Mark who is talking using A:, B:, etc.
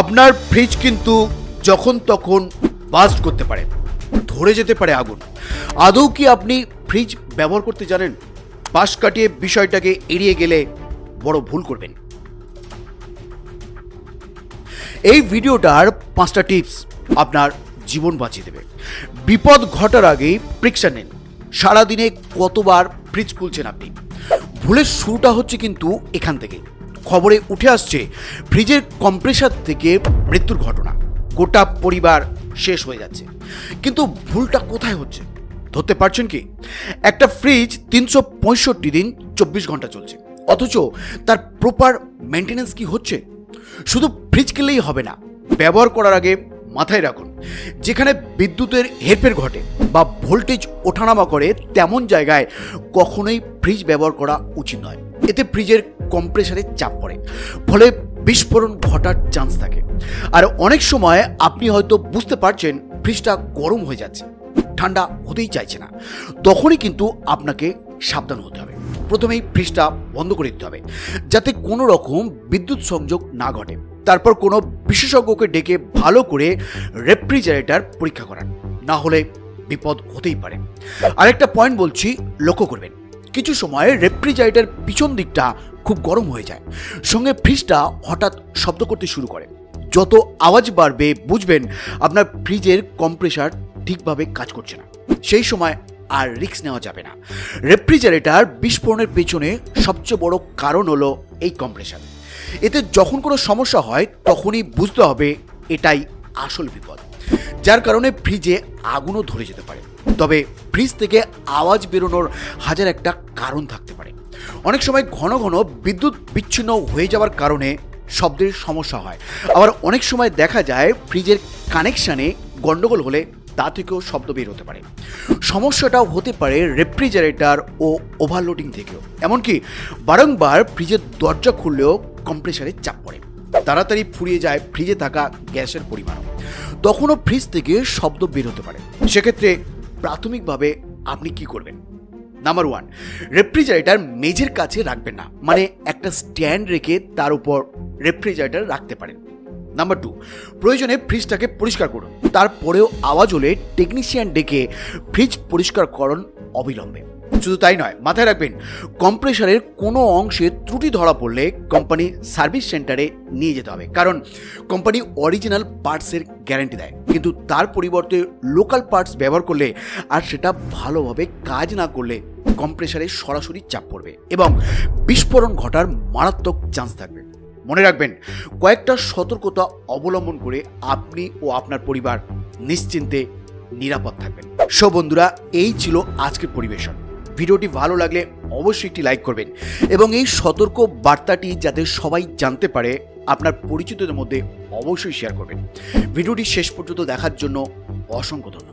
A: আপনার ফ্রিজ কিন্তু যখন তখন বাস্ট করতে পারে, ধরে যেতে পারে আগুন। আদৌ কি আপনি ফ্রিজ ব্যবহার করতে জানেন? পাশ কাটিয়ে বিষয়টাকে এড়িয়ে গেলে বড় ভুল করবেন। এই ভিডিওটার পাঁচটা টিপস আপনার জীবন বাঁচিয়ে দেবে। বিপদ ঘটার আগেই প্রিকশন নিন। সারাদিনে কতবার ফ্রিজ খুলছেন আপনি? ভুলের শুরুটা হচ্ছে কিন্তু এখান থেকে। খবরে উঠে আসছে ফ্রিজের কম্প্রেসার থেকে মৃত্যুর ঘটনা। গোটা পরিবার শেষ হয়ে যাচ্ছে। কিন্তু ভুলটা কোথায় হচ্ছে? ধরতে পারছেন কি? একটা ফ্রিজ তিনশো পঁয়ষট্টি দিন চব্বিশ ঘণ্টা চলছে। অথচ তার প্রপার মেনটেনেন্স কি হচ্ছে? শুধু ফ্রিজ কিনলেই হবে না, ব্যবহার করার আগে মাথায় রাখুন, যেখানে বিদ্যুতের হেরফের ঘটে বা ভোল্টেজ ওঠানামা করে, তেমন জায়গায় কখনোই ফ্রিজ ব্যবহার করা উচিত নয়। এতে ফ্রিজের কম্প্রেসারে চাপ পড়ে। ফলে বিস্ফোরণ ঘটার চান্স থাকে। আর অনেক সময় আপনি হয়তো বুঝতে পারছেন ফ্রিজটা গরম হয়ে যাচ্ছে। ঠান্ডা হতেই চাইছে না। তখনই কিন্তু আপনাকে সাবধান হতে হবে। প্রথমেই ফ্রিজটা বন্ধ করে দিতে হবে। যাতে কোনো রকম বিদ্যুৎ সংযোগ না ঘটে। তারপর কোনো বিশেষজ্ঞকে ডেকে ভালো করে রেফ্রিজারেটর পরীক্ষা করান। না হলে বিপদ হতেই পারে। আরেকটা পয়েন্ট বলছি, লক্ষ্য করবেন। কিছু সময় রেফ্রিজারেটার পিছন দিকটা খুব গরম হয়ে যায়। সঙ্গে ফ্রিজটা হঠাৎ শব্দ করতে শুরু করে। যত আওয়াজ বাড়বে, বুঝবেন আপনার ফ্রিজের কম্প্রেসার ঠিকভাবে কাজ করছে না। সেই সময় আর রিস্ক নেওয়া যাবে না। রেফ্রিজারেটর বিস্ফোরণের পেছনে সবচেয়ে বড় কারণ হলো এই কম্প্রেসার। এতে যখন কোনো সমস্যা হয়, তখনই বুঝতে হবে এটাই আসল বিপদ। যার কারণে ফ্রিজে আগুনও ধরে যেতে পারে। তবে ফ্রিজ থেকে আওয়াজ বেরোনোর হাজার একটা কারণ থাকতে পারে। অনেক সময় ঘন ঘন বিদ্যুৎ বিচ্ছিন্ন হয়ে যাওয়ার কারণে শব্দের সমস্যা হয়। আবার অনেক সময় দেখা যায় ফ্রিজের কানেকশানে গন্ডগোল হলে তা থেকেও শব্দ বের হতে পারে। সমস্যাটাও হতে পারে রেফ্রিজারেটর ও ওভারলোডিং থেকেও। এমনকি বারংবার ফ্রিজের দরজা খুললেও কম্প্রেসারে চাপ পড়ে। তাড়াতাড়ি ফুরিয়ে যায় ফ্রিজে থাকা গ্যাসের পরিমাণও। তখনও ফ্রিজ থেকে শব্দ বের হতে পারে। সেক্ষেত্রে প্রাথমিকভাবে আপনি কি করবেন? নাম্বার ওয়ান রেফ্রিজারেটার মেঝের কাছে রাখবেন না। মানে একটা স্ট্যান্ড রেখে তার উপর রেফ্রিজারেটর রাখতে পারেন। নাম্বার টু প্রয়োজনে ফ্রিজটাকে পরিষ্কার করুন। তারপরেও আওয়াজ হলে টেকনিশিয়ান ডেকে ফ্রিজ পরিষ্কার করুন অবিলম্বে। শুধু তাই নয়, মাথায় রাখবেন, কম্প্রেসারের কোনো অংশে ত্রুটি ধরা পড়লে কোম্পানি সার্ভিস সেন্টারে নিয়ে যেতে হবে। কারণ কোম্পানি অরিজিনাল পার্টসের গ্যারান্টি দেয়। কিন্তু তার পরিবর্তে লোকাল পার্টস ব্যবহার করলে আর সেটা ভালোভাবে কাজ না করলে কম্প্রেসারে সরাসরি চাপ পড়বে এবং বিস্ফোরণ ঘটার মারাত্মক চান্স থাকবে। মনে রাখবেন, কয়েকটা সতর্কতা অবলম্বন করে আপনি ও আপনার পরিবার নিশ্চিন্তে নিরাপদ থাকবেন। সো বন্ধুরা, এই ছিল আজকের পরিবেশন। ভিডিওটি ভালো লাগলে অবশ্যই একটি লাইক করবেন এবং এই সতর্ক বার্তাটি যাতে সবাই জানতে পারে, আপনার পরিচিতদের মধ্যে অবশ্যই শেয়ার করবেন। ভিডিওটি শেষ পর্যন্ত দেখার জন্য অসংখ্য ধন্যবাদ।